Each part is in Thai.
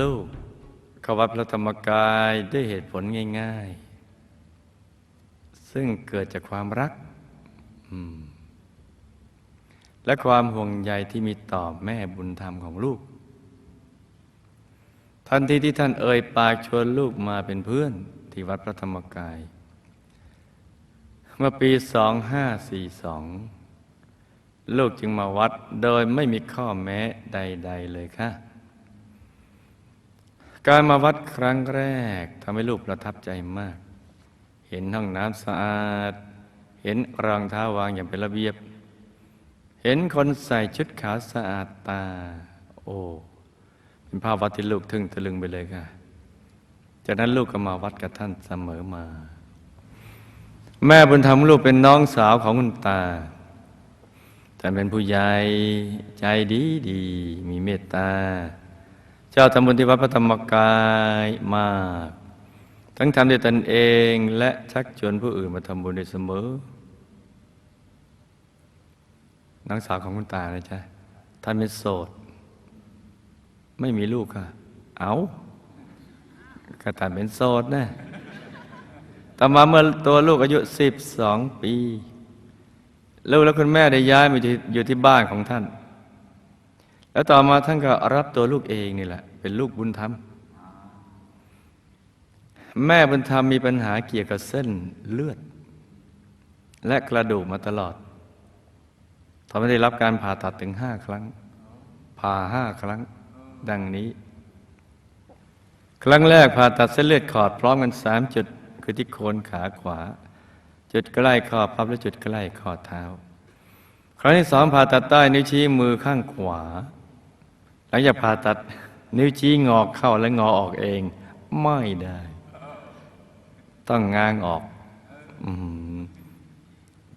ลูกเข้าวัดพระธรรมกายด้วยเหตุผลง่าย ๆ ซึ่งเกิดจากความรัก และความห่วงใยที่มีต่อแม่บุญธรรมของลูก ทันทีที่ท่านเอ่ยปากชวนลูกมาเป็นเพื่อนที่วัดพระธรรมกาย เมื่อปี 2542 ลูกจึงมาวัดโดยไม่มีข้อแม้ใด ๆ เลยค่ะ การมาวัดครั้งแรกทำให้ลูกประทับใจมาก เห็นห้องน้ำสะอาด เห็นรองเท้าวางอย่างเป็นระเบียบ เห็นคนใส่ชุดขาวสะอาดตา โอ้เป็นภาพวัดที่ลูกทึ่งตะลึงไปเลยค่ะ จากนั้นลูกก็มาวัดกับท่านเสมอมา แม่บุญธรรมลูกเป็นน้องสาวของคุณตาท่านเป็นผู้ใหญ่ใจดีดีมีเมตตา เจ้าทำบุญที่วัดพระธรรมกายมาก ทั้งทำด้วยตนเองและชักชวนผู้อื่นมาทำบุญด้เสมอน้องสาวของคุณตานะจ๊ะท่านเป็นโสด ไม่มีลูกค่ะ เอากระตันเป็นโสดนะต่อมาเมื่อตัวลูกอายุสิบสองปี ลูกและคุณแม่ได้ย้ายมาอยู่ที่บ้านของท่าน แล้วต่อมาท่านก็รับตัวลูกเองนี่แหละ เป็นลูกบุญธรรม แม่บุญธรรมมีปัญหาเกี่ยวกับเส้นเลือด และกระดูกมาตลอดทำให้ได้รับการผ่าตัดถึงห้าครั้ง ผ่าห้าครั้ง ดังนี้ ครั้งแรกผ่าตัดเส้นเลือดขอดพร้อมกันสามจุด คือที่โคนขาขวา จุดใกล้ข้อพับและจุดใกล้ข้อเท้า ครั้งที่สองผ่าตัดใต้นิ้วชี้มือข้างขวา ลังจากผ่าตัดนิ้วชี้งอกเข้าและงอออกเอง ไม่ได้ ต้องง้างออกอืม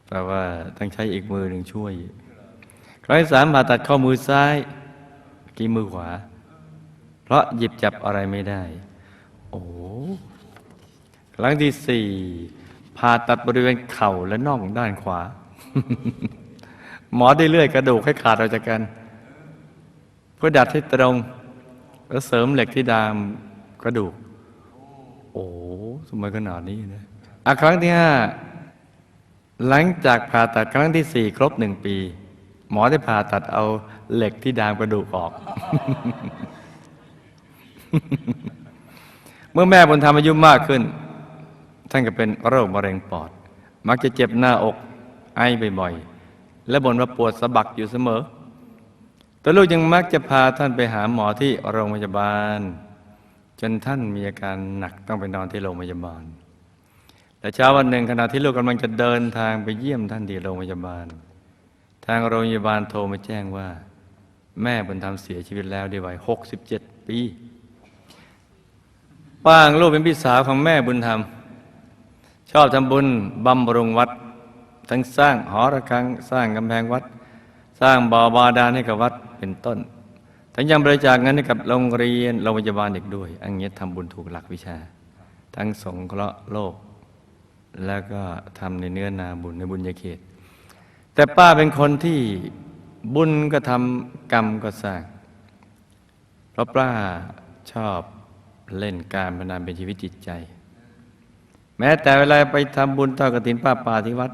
แปลว่าต้องใช้อีกมือหนึ่งช่วยครั้งที่สามผ่าตัดข้อมือซ้ายกี่มือขวา เพราะหยิบจับอะไรไม่ได้ โอ้ครั้งที่สี่ผ่าตัดบริเวณเข่าและน่องด้านขวา หมอได้เลื่อยกระดูกให้ขาดออกจากกัน เพื่อดัดให้ตรง แล้วเสริมเหล็กที่ดามกระดูก โอ้สมัยขนาดนี้นะอะครั้งที่ห้าหลังจากผ่าตัดครั้งที่สี่ครบหนึ่งปี หมอได้ผ่าตัดเอาเหล็กที่ดามกระดูกออก เมื่อแม่บุญธรรมอายุมากขึ้น ท่านก็เป็นโรคมะเร็งปอด มักจะเจ็บหน้าอกไอบ่อยๆและบ่นว่าปวดสะบักอยู่เสมอ ตัวลูกยังมักจะพาท่านไปหาหมอที่โรงพยาบาล จนท่านมีอาการหนักต้องไปนอนที่โรงพยาบาลแต่เช้าวันหนึ่งขณะที่ลูกกำลังจะเดินทางไปเยี่ยมท่านที่โรงพยาบาล ทางโรงพยาบาลโทรมาแจ้งว่า แม่บุญธรรมเสียชีวิตแล้วด้วยวัย67 ปี ป้างลูกเป็นพี่สาวของแม่บุญธรรม ชอบทำบุญบำรุงวัด ทั้งสร้างหอระฆังสร้างกำแพงวัด สร้างบ่อบาดาลให้กับวัดเป็นต้นทั้งยังบริจาคเงินให้กับโรงเรียนโรงพยาบาลเด็กด้วยอันนี้ทำบุญถูกหลักวิชา ทั้งสงเคราะห์โลก แล้วก็ทำในเนื้อนาบุญในบุญญาเขต แต่ป้าเป็นคนที่บุญก็ทำกรรมก็สร้างเพราะป้าชอบเล่นการพนันเป็นชีวิตจิตใจ แม้แต่เวลาไปทำบุญทอดกฐินป้าป่าที่วัด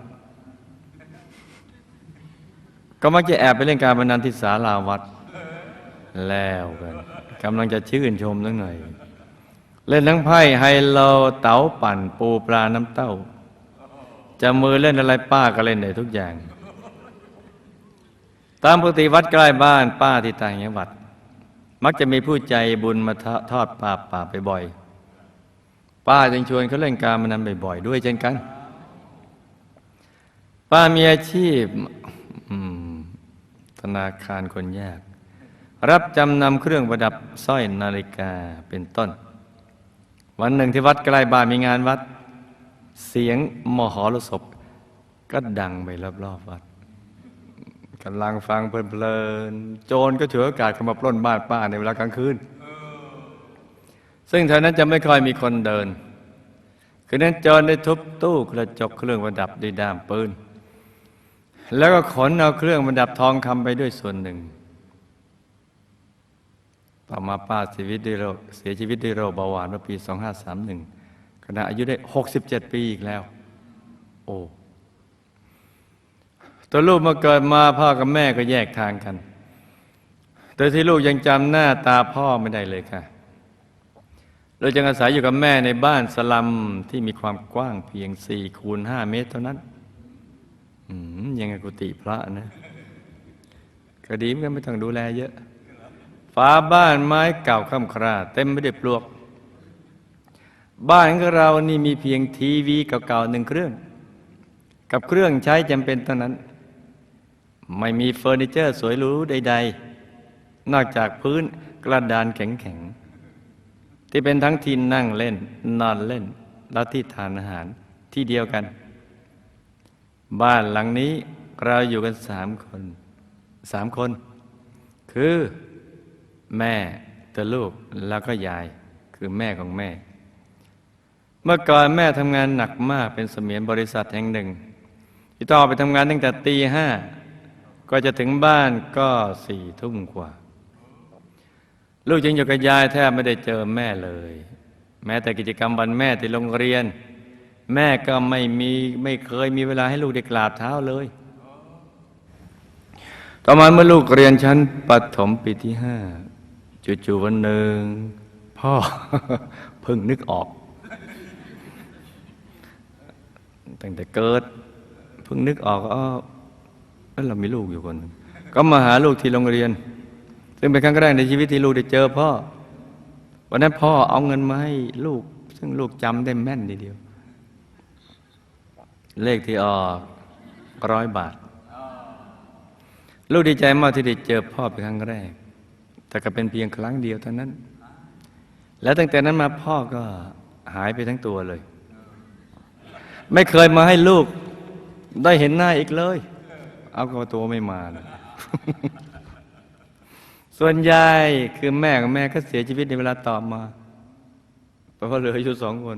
ก็มักจะแอบไปเล่นการพนันที่ศาลาวัด แล้วกันกำลังจะชื่นชมตั้งหน่อยเล่นทั้งไพ่ไฮโลเต๋าปั่นปูปลาน้ำเต้า จะมือเล่นอะไรป้าก็เล่นได้ทุกอย่าง ตามปกติวัดใกล้บ้านป้าที่ต่างจังหวัด มักจะมีผู้ใจบุญมาทอดป่าป่าไปบ่อย ป้าจึงชวนเขาเล่นการพนันบ่อยๆด้วยเช่นกัน ป้ามีอาชีพ นาคารคนยาก รับจำนำเครื่องประดับสร้อยนาฬิกาเป็นต้น วันหนึ่งที่วัดใกล้บ้านมีงานวัด เสียงมหรสพก็ดังไปรอบๆวัดกำลังฟังเพลินๆโจรก็ถือโอกาสเข้ามาปล้นบ้านป้าในเวลากลางคืน ซึ่งแถวนั้นจะไม่ค่อยมีคนเดิน คือนั้นโจรได้ทุบตู้กระจกเครื่องประดับด้วยด้ามปืน แล้วก็ขนเอาเครื่องประดับทองคำไปด้วยส่วนหนึ่ง ต่อมาป้าเสียชีวิตด้วยโรคเสียชีวิตด้วยโรคเบาหวานเมื่อปี 2531ขณะอายุได้ 67 ปีอีกแล้ว โอ้ตัวลูกมาเกิดมาพ่อกับแม่ก็แยกทางกัน โดยที่ลูกยังจำหน้าตาพ่อไม่ได้เลยค่ะเราจึงอาศัยอยู่กับแม่ในบ้านสลัมที่มีความกว้างเพียง4คูณ5เมตรเท่านั้น ยังไงกุฏิพระนะก็ดีเหมือนกันไม่ต้องดูแลเยอะฝาบ้านไม้เก่าค่ำคราเต็มไปด้วยปลวก บ้านของเรานี่มีเพียงทีวีเก่าๆหนึ่งเครื่อง กับเครื่องใช้จำเป็นเท่านั้น ไม่มีเฟอร์นิเจอร์สวยหรูใด ๆ นอกจากพื้นกระดานแข็งๆที่เป็นทั้งที่นั่งเล่น นอนเล่น และที่ทานอาหารที่เดียวกัน บ้านหลังนี้เราอยู่กันสามคนสามคน คือแม่ตัวลูกแล้วก็ยายคือแม่ของแม่ เมื่อก่อนแม่ทำงานหนักมากเป็นเสมียนบริษัทแห่งหนึ่งที่ต้องไปทำงานตั้งแต่ตีห้าก็จะถึงบ้านก็สี่ทุ่มกว่า ลูกจึงอยู่กับยายแทบไม่ได้เจอแม่เลย แม้แต่กิจกรรมวันแม่ที่โรงเรียน แม่ก็ไม่มีไม่เคยมีเวลาให้ลูกได้กราบเท้าเลย ต่อมาเมื่อลูกเรียนชั้นปฐมปีที่ห้าจู่ๆวันหนึ่งพ่อเพิ่งนึกออก ตั้งแต่เกิดเพิ่งนึกออกว่าเอ้ยเรามีลูกอยู่คนหนึ่งก็มาหาลูกที่โรงเรียน ซึ่งเป็นครั้งแรกในชีวิตที่ลูกได้เจอพ่อวันนั้นพ่อเอาเงินมาให้ลูก ซึ่งลูกจำได้แม่นทีเดียว เลขที่ออกร้อยบาท ลูกดีใจมากที่ได้เจอพ่อเป็นครั้งแรก แต่ก็เป็นเพียงครั้งเดียวเท่านั้น แล้วตั้งแต่นั้นมาพ่อก็หายไปทั้งตัวเลย ไม่เคยมาให้ลูกได้เห็นหน้าอีกเลย เอาก็ตัวไม่มานะส่วนยายคือแม่ของแม่ก็เสียชีวิตในเวลาต่อมาเพราะว่าเหลืออยู่สองคน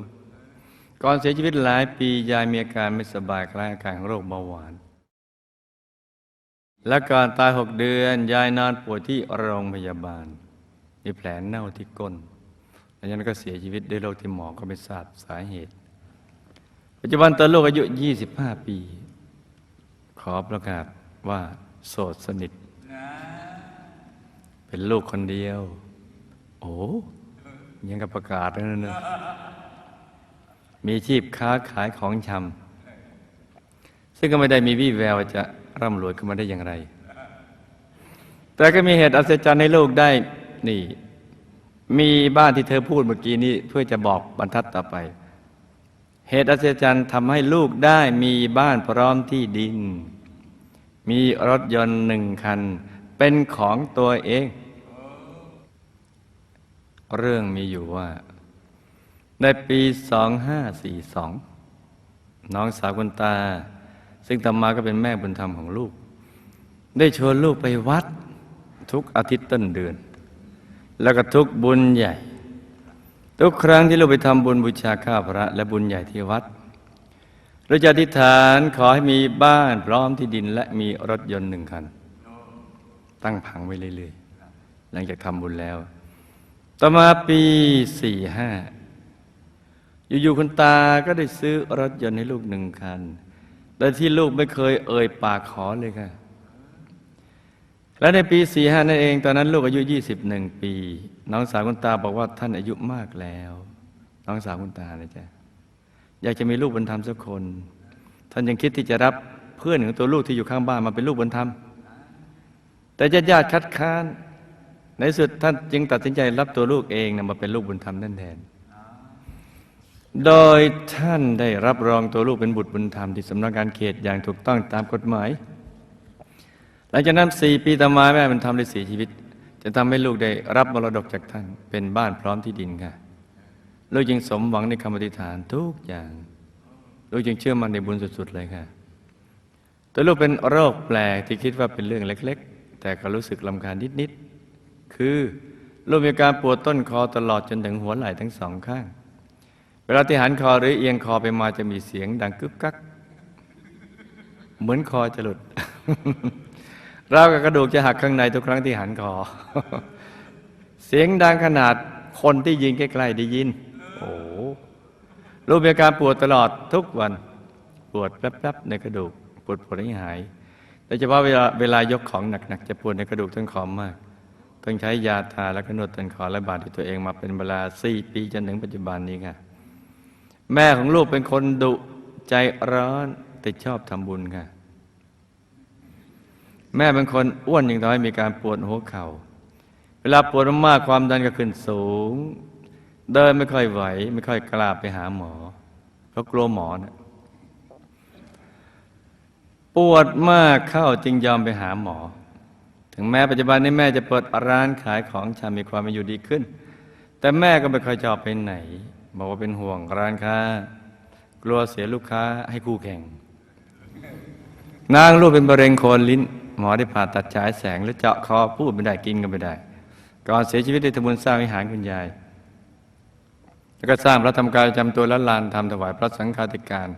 ก่อนเสียชีวิตหลายปียายมีอาการไม่สบายคล้ายอาการของโรคเบาหวาน และก่อนตายหกเดือนยายนอนป่วยที่โรงพยาบาล มีแผลเน่าที่ก้นหลังจากนั้นก็เสียชีวิตด้วยโรคที่หมอก็ไม่ทราบสาเหตุ ปัจจุบันตอนลูกอายุ 25 ปี ขอประกาศว่าโสดสนิท เป็นลูกคนเดียว โอ้ยังกับประกาศแล้วนะ มีชีพค้าขายของชำซึ่งก็ไม่ได้มีวี่แววจะร่ำรวยขึ้นมาได้อย่างไร แต่ก็มีเหตุอัศจรรย์ให้ลูกได้นี่ มีบ้านที่เธอพูดเมื่อกี้นี้เพื่อจะบอกบรรทัดต่อไป เหตุอัศจรรย์ทำให้ลูกได้มีบ้านพร้อมที่ดิน มีรถยนต์หนึ่งคัน เป็นของตัวเอง เรื่องมีอยู่ว่า ในปี 2542 น้องสาวคุณตา ซึ่งต่อมาก็เป็นแม่บุญธรรมของลูก ได้ชวนลูกไปวัดทุกอาทิตย์ต้นเดือน แล้วก็ทุกบุญใหญ่ ทุกครั้งที่ลูกไปทำบุญบูชาข้าพระ และบุญใหญ่ที่วัดเราจะอธิษฐานขอให้มีบ้านพร้อมที่ดินและมีรถยนต์หนึ่งคัน ตั้งผังไว้เรื่อยๆ หลังจากทำบุญแล้ว ต่อมาปีสี่ห้า อยู่ๆคุณตาก็ได้ซื้อรถยนต์ให้ลูกหนึ่งคัน แต่ที่ลูกไม่เคยเอ่ยปากขอเลยค่ะ และในปีสี่ห้านั่นเอง ตอนนั้นลูกอายุยี่สิบหนึ่งปี น้องสาวคุณตาบอกว่าท่านอายุมากแล้ว น้องสาวคุณตาเลยจ้ะอยากจะมีลูกบุญธรรมสักคน ท่านยังคิดที่จะรับเพื่อนของตัวลูกที่อยู่ข้างบ้านมาเป็นลูกบุญธรรม แต่ญาติญาติคัดค้าน ในสุดท่านจึงตัดสินใจรับตัวลูกเองนะมาเป็นลูกบุญธรรมนั่นแทน โดยท่านได้รับรองตัวลูกเป็นบุตรบุญธรรมที่สำนักงานเขตอย่างถูกต้องตามกฎหมาย หลังจากนั้นสี่ปีต่อมาแม่บุญธรรมได้สียชีวิต จะทำให้ลูกได้รับมรดกจากท่านเป็นบ้านพร้อมที่ดินค่ะ ลูกจึงสมหวังในคำอธิษฐานทุกอย่าง ลูกจึงเชื่อมั่นในบุญสุดๆเลยค่ะแต่ลูกเป็นโรคแปลกที่คิดว่าเป็นเรื่องเล็ก ๆ แต่ก็รู้สึกลำคาญนิดๆคือลูกมีอาการปวดต้นคอตลอดจนถึงหัวไหล่ทั้งสองข้าง เวลาที่หันคอหรือเอียงคอไปมาจะมีเสียงดังกึกกัก เหมือนคอจะหลุดราวกับกระดูกจะหักข้างในทุกครั้งที่หันคอ เสียงดังขนาดคนที่ยิงใกล้ๆได้ยิน โอ้รูปมีอาการปวดตลอดทุกวัน ปวดแป๊บๆในกระดูก ปวดปวดไม่หายโดยเฉพาะเวลาเวลายกของหนักๆจะปวดในกระดูกต้นคอมาก ต้องใช้ยาทาและก็นวดต้นคอและบาดที่ตัวเองมาเป็นเวลาสี่ปีจนถึงปัจจุบันนี้ค่ะ แม่ของลูกเป็นคนดุใจร้อนแต่ชอบทำบุญค่ะ แม่เป็นคนอ้วนอย่างน้อยมีการปวดหัวเข่า เวลาปวดมากๆความดันก็ขึ้นสูง เดินไม่ค่อยไหว ไม่ค่อยกล้าไปหาหมอเพราะกลัวหมอนะปวดมากเข้าจึงยอมไปหาหมอ ถึงแม้ปัจจุบันนี้แม่จะเปิดร้านขายของชำมีความเป็นอยู่ดีขึ้น แต่แม่ก็ไม่ค่อยชอบไปไหน บอกว่าเป็นห่วงร้านค้า กลัวเสียลูกค้าให้คู่แข่ง นางลูกเป็นมะเร็งโคนลิ้น หมอได้ผ่าตัดฉายแสงและเจาะคอพูดไม่ได้กินก็ไม่ได้ ก่อนเสียชีวิตได้ทำบุญสร้างวิหารคุณยาย แล้วก็สร้างพระธรรมกายจำตัวและลานทำถวายพระสังฆาธิการ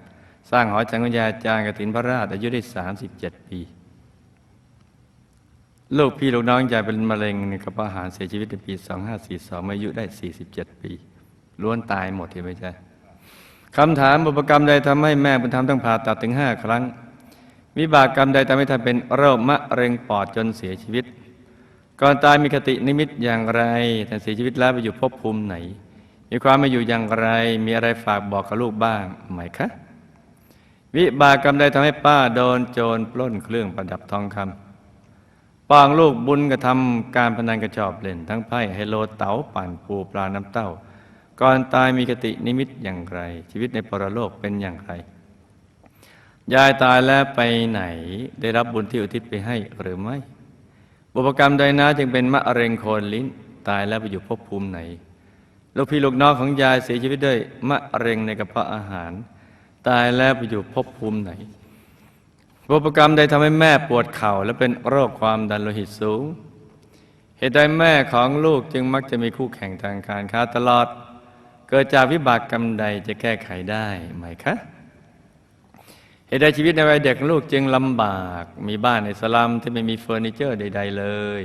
สร้างหอจังคุณยายจางกฐินพระราชอายุได้37 ปีลูกพี่ลูกน้องยายเป็นมะเร็งในกระเพาะอาหารเสียชีวิตในปี 2542เมื่ออายุได้ 47 ปี ล้วนตายหมดเห็นไหมจ๊ะคำถามบุพกรรมใดทำให้แม่บุญธรรมต้องผ่าตัดถึง5ครั้ง วิบากกรรมใดทำให้ท่านเป็นโรคมะเร็งปอดจนเสียชีวิต ก่อนตายมีคตินิมิตอย่างไรท่านเสียชีวิตแล้วไปอยู่ภพภูมิไหน มีความมาอยู่อย่างไร มีอะไรฝากบอกกับลูกบ้างไหมคะ วิบากกรรมใดทำให้ป้าโดนโจรปล้นเครื่องประดับทองคำปองลูกบุญกระทำการพนันกระจอบเล่นทั้งไพ่ไฮโลเต๋าปั่นปูปลาน้ำเต้า ก่อนตายมีคตินิมิตอย่างไร ชีวิตในปรโลกเป็นอย่างไร ยายตายแล้วไปไหน ได้รับบุญที่อุทิศไปให้หรือไม่ บุพกรรมใดนะจึงเป็นมะเร็งโคนลิ้น ตายแล้วไปอยู่ภพภูมิไหน ลูกพี่ลูกน้องของยายเสียชีวิตด้วยมะเร็งในกระเพาะอาหาร ตายแล้วไปอยู่ภพภูมิไหนบุพกรรมใดทำให้แม่ปวดเข่าและเป็นโรคความดันโลหิตสูง เหตุใดแม่ของลูกจึงมักจะมีคู่แข่งทางการค้าตลอด เกิดจากวิบากกรรมใดจะแก้ไขได้ไหมคะเหตุใดชีวิตในวัยเด็กลูกจึงลำบาก มีบ้านในสลัมที่ไม่มีเฟอร์นิเจอร์ใด ๆ เลย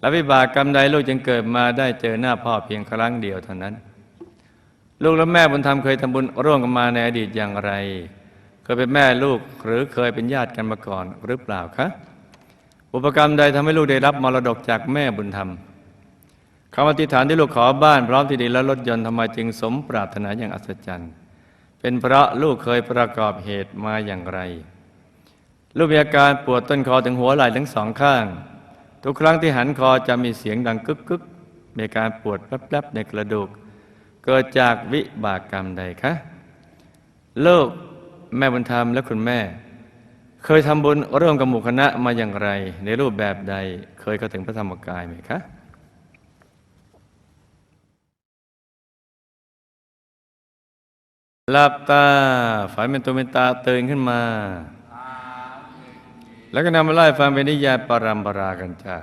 และวิบากกรรมใดลูกจึงเกิดมาได้เจอหน้าพ่อเพียงครั้งเดียวเท่านั้น ลูกและแม่บุญธรรมเคยทำบุญร่วมกันมาในอดีตอย่างไร เคยเป็นแม่ลูกหรือเคยเป็นญาติกันมาก่อนหรือเปล่าคะ อุปกรรมใดทำให้ลูกได้รับมรดกจากแม่บุญธรรม คำอธิษฐานที่ลูกขอบ้านพร้อมที่ดินและรถยนต์ทำไมจึงสมปรารถนาอย่างอัศจรรย์ เป็นเพราะลูกเคยประกอบเหตุมาอย่างไร ลูกมีอาการปวดต้นคอถึงหัวไหล่ทั้งสองข้าง ทุกครั้งที่หันคอจะมีเสียงดังกึกกึกมีอาการปวดแป๊บๆในกระดูก เกิดจากวิบากกรรมใดคะลูกแม่บุญธรรมและคุณแม่ เคยทำบุญร่วมกับหมู่คณะมาอย่างไร ในรูปแบบใดเคยเข้าถึงพระธรรมกายไหมคะ หลับตาฝันเป็นตัวเป็นตาตื่นขึ้นมา แล้วก็นำมาไล่ฟังเป็นนิยายปรัมปรากันจ้า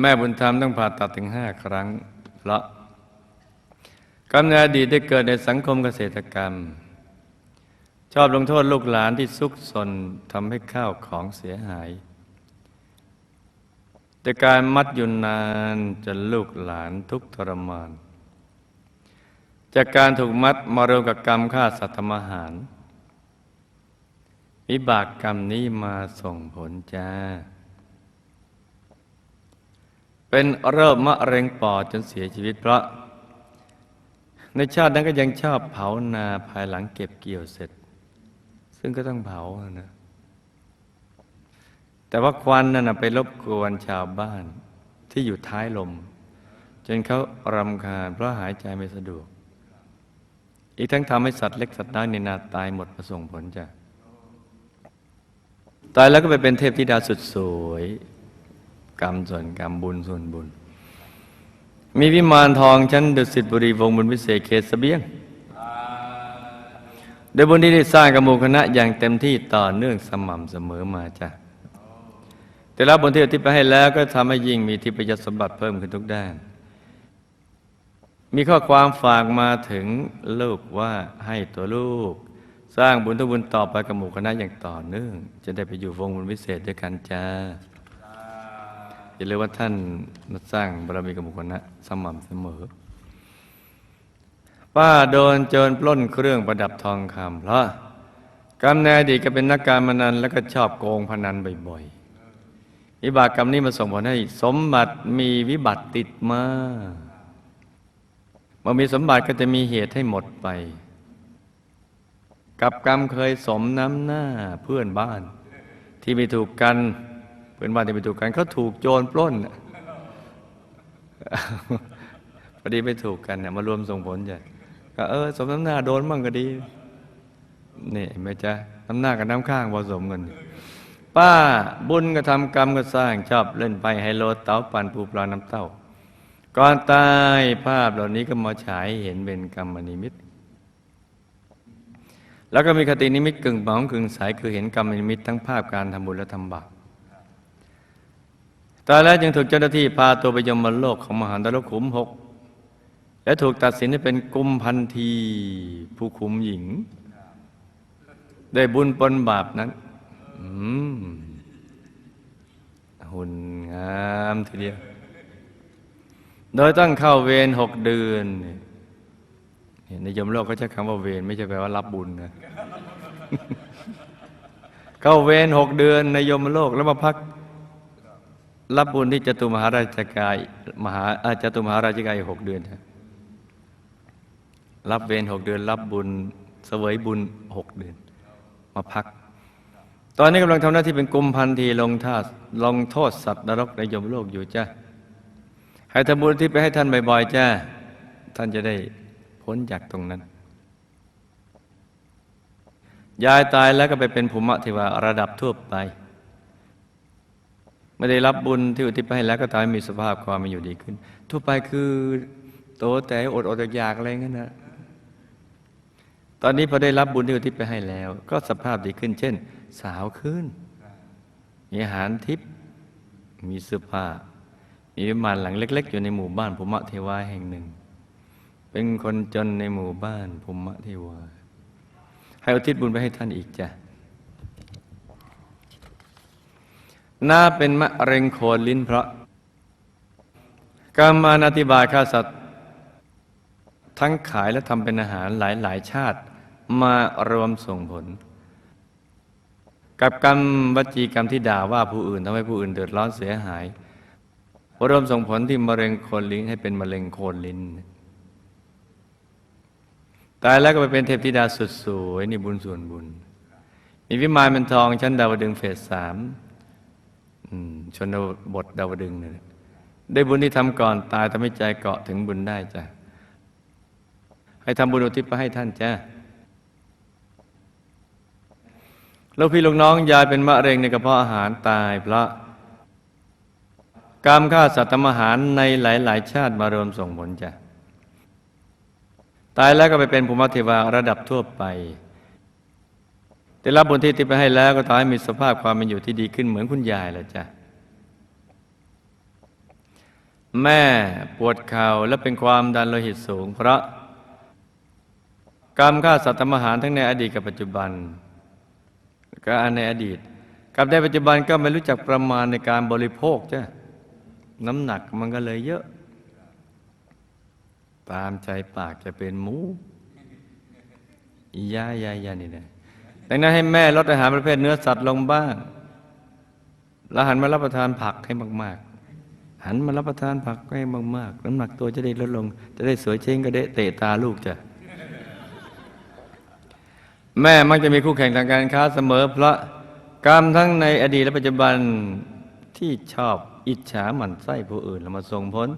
แม่บุญธรรมต้องผ่าตัดถึงห้าครั้งเพราะกำเนิดอดีตได้เกิดในสังคมเกษตรกรรม ชอบลงโทษลูกหลานที่ซุกซนทำให้ข้าวของเสียหาย แต่การมัดอยู่นานจนลูกหลานทุกทรมาน จากการถูกมัดมารวมกับกรรมฆ่าสัตว์ทำอาหาร วิบากกรรมนี้มาส่งผลจ้า เป็นโรคมะเร็งปอดจนเสียชีวิตเพราะ ในชาตินั้นก็ยังชอบเผานาภายหลังเก็บเกี่ยวเสร็จ ซึ่งก็ต้องเผานะ แต่ว่าควันนั่นไปรบกวนชาวบ้านที่อยู่ท้ายลม จนเขารำคาญเพราะหายใจไม่สะดวก อีกทั้งทำให้สัตว์เล็กสัตว์น้อยในนาตายหมดประส่งผลจ้ะตายแล้วก็ไปเป็นเทพธิดาสุดสวยกรรมส่วนกรรมบุญส่วนบุญ มีวิมานทองชั้นดุสิตบุรีวงบุญวิเศษเขตสเบียงโดยบุญที่ได้สร้างกับหมู่คณะอย่างเต็มที่ต่อเนื่องสม่ำเสมอมาจ้ะ แต่รับบนที่อุทิศไปให้แล้วก็ทำให้ยิ่งมีทิพยสมบัติเพิ่มขึ้นทุกด้าน มีข้อความฝากมาถึงลูกว่าให้ตัวลูก สร้างบุญทุกบุญต่อไปกับหมู่คณะอย่างต่อเนื่อง จะได้ไปอยู่วงบุญวิเศษด้วยกันจ้าอย่าลืมว่าท่านมาสร้างบารมีกับหมู่คณะสม่ำเสมอ ป้าโดนโจรปล้นเครื่องประดับทองคำเพราะกรรมในอดีก็เป็นนักการพนันแล้วก็ชอบโกงพนันบ่อย วิบากกรรมนี้มาส่งผลให้สมบัติมีวิบัติติดมาเมื่อมีสมบัติก็จะมีเหตุให้หมดไปกับกรรมเคยสมน้ำหน้าเพื่อนบ้าน ที่ไม่ถูกกันเพื่อนบ้านที่ไม่ถูกกันเขาถูกโจรปล้นพอดีไม่ถูกกันเนี่ยมารวมส่งผลใหญ่ก็เออ สมน้ำหน้าโดนมั่งก็ดีนี่ไหมจ๊ะน้ำหน้ากับน้ำข้างผสมกัน ป้าบุญก็ทำกรรมก็สร้างชอบเล่นไปไฮโลเต๋าปั่นปูปลาน้ำเต้า ก่อนตายภาพเหล่านี้ก็มาฉายเห็นเป็นกรรมนิมิต แล้วก็มีคตินิมิตกึ่งหมองกึ่งสายคือเห็นกรรมนิมิตทั้งภาพการทำบุญและทำบาปตายแล้วจึงถูกเจ้าหน้าที่พาตัวไปยมโลกของมหาดลขุมหกและถูกตัดสินให้เป็นกุมพันธีผู้คุมหญิง ได้บุญปนบาปนั้น หุ่นงามทีเดียว โดยต้องเข้าเวรหกเดือนเนี่ยในยมโลกเขาใช้คำว่าเวรไม่ใช่แปลว่ารับบุญนะเข้าเวรหกเดือนในยมโลกแล้วมาพักรับบุญที่จตุมหาราชกายมหาจตุมหาราชกายหกเดือนครับรับเวรหกเดือน รับบุญเสวยบุญหกเดือน มาพัก ตอนนี้กำลังทำหน้าที่เป็นกุมพันธีลงท่าลงโทษสัตว์นรกในยมโลกอยู่จ้าให้ทำบุญที่ไปให้ท่านบ่อยๆจ้าท่านจะได้พ้นจากตรงนั้น ยายตายแล้วก็ไปเป็นภูมิเทวาระดับทั่วไป ไม่ได้รับบุญที่อุทิศไปให้แล้วก็ทำให้มีสภาพความเป็นอยู่ดีขึ้น ทั่วไปคือโตแต่อดอดอยากอะไรเงั้นนะตอนนี้พอได้รับบุญที่อุทิศไปให้แล้ว ก็สภาพดีขึ้น เช่น สาวขึ้น มีอาหารทิพย์มีเสื้อผ้า มีวิมานหลังเล็ก ๆ อยู่ในหมู่บ้านภูมิเทวาแห่งหนึ่ง เป็นคนจนในหมู่บ้านภูมิเทวา ให้อุทิศบุญไปให้ท่านอีกจ้ะน่าเป็นมะเร็งโคนลิ้นเพราะกรรมานาติบาฆ่าสัตว์ ทั้งขายและทำเป็นอาหารหลายหลายชาติมารวมส่งผล กับกรรมวจีกรรมที่ด่าว่าผู้อื่นทำให้ผู้อื่นเดือดร้อนเสียหายรวมส่งผลที่มะเร็งโคนลิ้นให้เป็นมะเร็งโคนลิ้นตายแล้วก็ไปเป็นเทพธิดาสุดสวยนี่บุญส่วนบุญมีวิมานเป็นทองชั้นดาวดึงเฟสสามชนบทดาวดึงเนี่ยได้บุญที่ทำก่อนตายทำให้ใจเกาะถึงบุญได้จ้ะให้ทำบุญอุทิศไปให้ท่านจ้า ลูกพี่ลูกน้องยายเป็นมะเร็งในกระเพาะอาหารตายเพราะกรรมฆ่าสัตว์ทำอาหารในหลาย ๆ ชาติมารวมส่งผลจ้ะตายแล้วก็ไปเป็นภูมิเทวาระดับทั่วไปได้รับบุญที่ติดไปให้แล้วก็ทำให้มีสภาพความเป็นอยู่ที่ดีขึ้นเหมือนคุณยายแหละจ้ะแม่ปวดเข่าและเป็นความดันโลหิตสูง เพราะกรรมฆ่าสัตว์ทำอาหารทั้งในอดีตกับปัจจุบัน ก็ในอดีต กับในปัจจุบันก็ไม่รู้จักประมาณในการบริโภคจ้ะน้ำหนักมันก็เลยเยอะ ตามใจปากจะเป็นหมูยายายานี่นะดังนั้นให้แม่ลดอาหารประเภทเนื้อสัตว์ลงบ้าง แล้วหันมารับประทานผักให้มาก ๆ หันมารับประทานผักให้มาก ๆ น้ำหนักตัวจะได้ลดลง จะได้สวยเช้งก็ได้เตะตาลูกจ้ะ แม่มักจะมีคู่แข่งทางการค้าเสมอ เพราะกรรมทั้งในอดีตและปัจจุบันที่ชอบอิจฉาหมั่นไส้ผู้อื่นแล้วมาส่งผล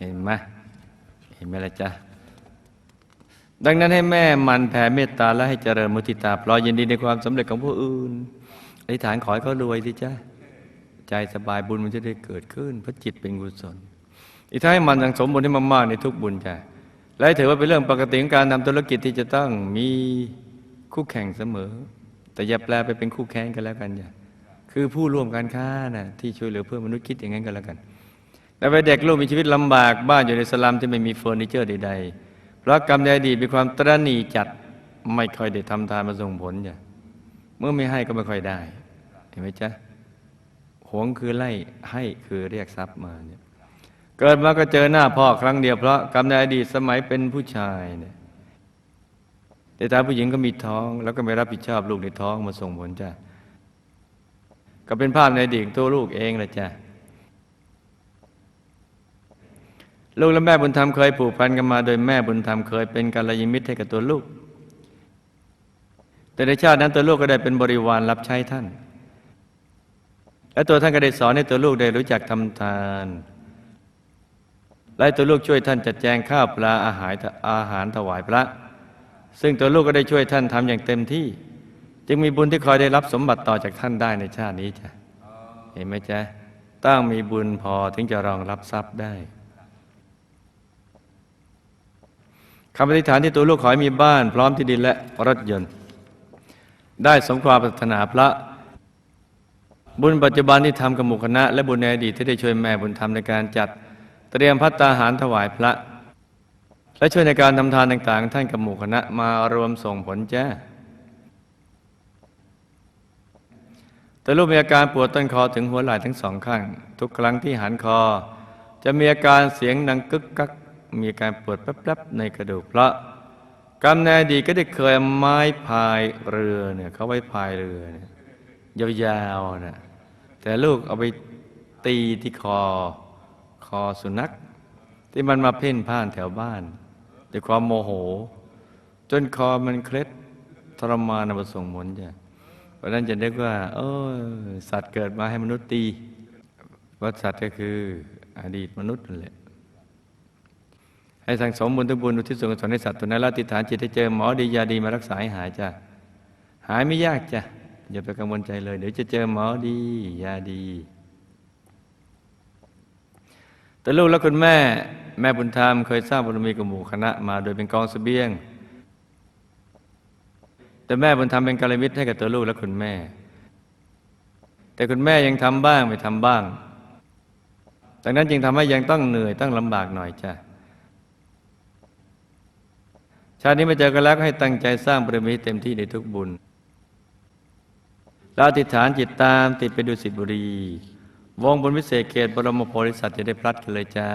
เห็นไหมเห็นไหมล่ะจ๊ะดังนั้นให้แม่มันแผ่เมตตาและให้เจริญมุทิตาพลอยยินดีในความสำเร็จของผู้อื่นอธิษฐานขอให้เขารวยสิจ้ะใจสบายบุญมันจะได้เกิดขึ้นเพราะจิตเป็นกุศลอีกทั้งให้มันสังสมบุญให้มากๆในทุกบุญจ้ะและถือว่าเป็นเรื่องปกติของการทำธุรกิจที่จะต้องมี คู่แข่งเสมอ แต่อย่าแปลไปเป็นคู่แข่งกันแล้วกันอย่าคือผู้ร่วมการค้านะที่ช่วยเหลือเพื่อนมนุษย์คิดอย่างนั้นกันแล้วกันแต่ไปเด็กลูกมีชีวิตลำบากบ้านอยู่ในสลัมที่ไม่มีเฟอร์นิเจอร์ใดๆเพราะกรรมในอดีตมีความตระหนี่จัดไม่ค่อยได้ทำทานมาส่งผลจ้ะเมื่อไม่ให้ก็ไม่ค่อยได้ เห็นไหมจ๊ะหวงคือไล่ให้คือเรียกทรัพย์มาเนี่ยเกิดมาก็เจอหน้าพ่อครั้งเดียวเพราะกรรมในอดีตสมัยเป็นผู้ชายเนี่ย แต่ตาผู้หญิงก็มีท้อง แล้วก็ไม่รับผิดชอบลูกในท้องมาส่งผลจ้ะก็เป็นภาพในดีตของตัวลูกเองแหละจ้ะลูกและแม่บุญธรรมเคยผูกพันกันมา โดยแม่บุญธรรมเคยเป็นกัลยาณมิตรให้กับตัวลูก แต่ในชาตินั้นตัวลูกก็ได้เป็นบริวารรับใช้ท่าน และตัวท่านก็ได้สอนให้ตัวลูกได้รู้จักทำทานและตัวลูกช่วยท่านจัดแจงข้าวปลาอาหารอาหารถวายพระ ซึ่งตัวลูกก็ได้ช่วยท่านทำอย่างเต็มที่ จึงมีบุญที่คอยได้รับสมบัติต่อจากท่านได้ในชาตินี้จ้ะเห็นไหมจ๊ะต้องมีบุญพอถึงจะรองรับทรัพย์ได้คำอธิษฐานที่ตัวลูกขอให้มีบ้าน พร้อมที่ดินและรถยนต์ ได้สมความปรารถนาพระ บุญปัจจุบันที่ทำกับหมู่คณะ และบุญในอดีตที่ได้ช่วยแม่บุญธรรมในการจัด เตรียมพัตตาหารถวายพระ และช่วยในการทำทานต่างๆ ท่านกับหมู่คณะมารวมส่งผลแจ้แต่ลูกมีอาการปวดต้นคอถึงหัวไหล่ทั้งสองข้าง ทุกครั้งที่หันคอ จะมีอาการเสียงดังกึกกัก มีอาการปวดแป๊บๆในกระดูกเพราะกรรมในอดีก็ได้เคยไม้พายเรือเนี่ยเขาไว้พายเรือเนี่ยยาวๆนะแต่ลูกเอาไปตีที่คอ คอสุนัข ที่มันมาเพ่นพ่านแถวบ้าน ด้วยความโมโห จนคอมันเคล็ดทรมานประสงค์ผลจ้ะเพราะนั้นจะนึกว่าเออสัตว์เกิดมาให้มนุษย์ตีว่าสัตว์ก็คืออดีตมนุษย์นั่นแหละให้สั่งสมบุญทุกบุญอุทิศส่วนกุศลให้สัตว์ตัวนั้นละติฐานจิตให้เจอหมอดียาดีมารักษาให้หายจ้ะหายไม่ยากจ้ะอย่าไปกังวลใจเลย เดี๋ยวจะเจอหมอดียาดี แต่ลูกและคุณแม่แม่บุญธรรมเคยสร้างบารมีกับหมู่คณะมาโดยเป็นกองเสบียง แต่แม่บุญธรรมเป็นกัลยาณมิตรให้กับตัวลูกและคุณแม่ แต่คุณแม่ยังทำบ้างไม่ทำบ้างดังนั้นจึงทำให้ยังต้องเหนื่อยต้องลำบากหน่อยจ้ะชาตินี้มาเจอกันแล้วก็ให้ตั้งใจสร้างบารมีเต็มที่ในทุกบุญแล้วอธิษฐานจิตตามติดไปดูสิบุรี วงบนวิเศษเขตบรมโพธิสัตว์จะได้พลัดกันเลยจ้า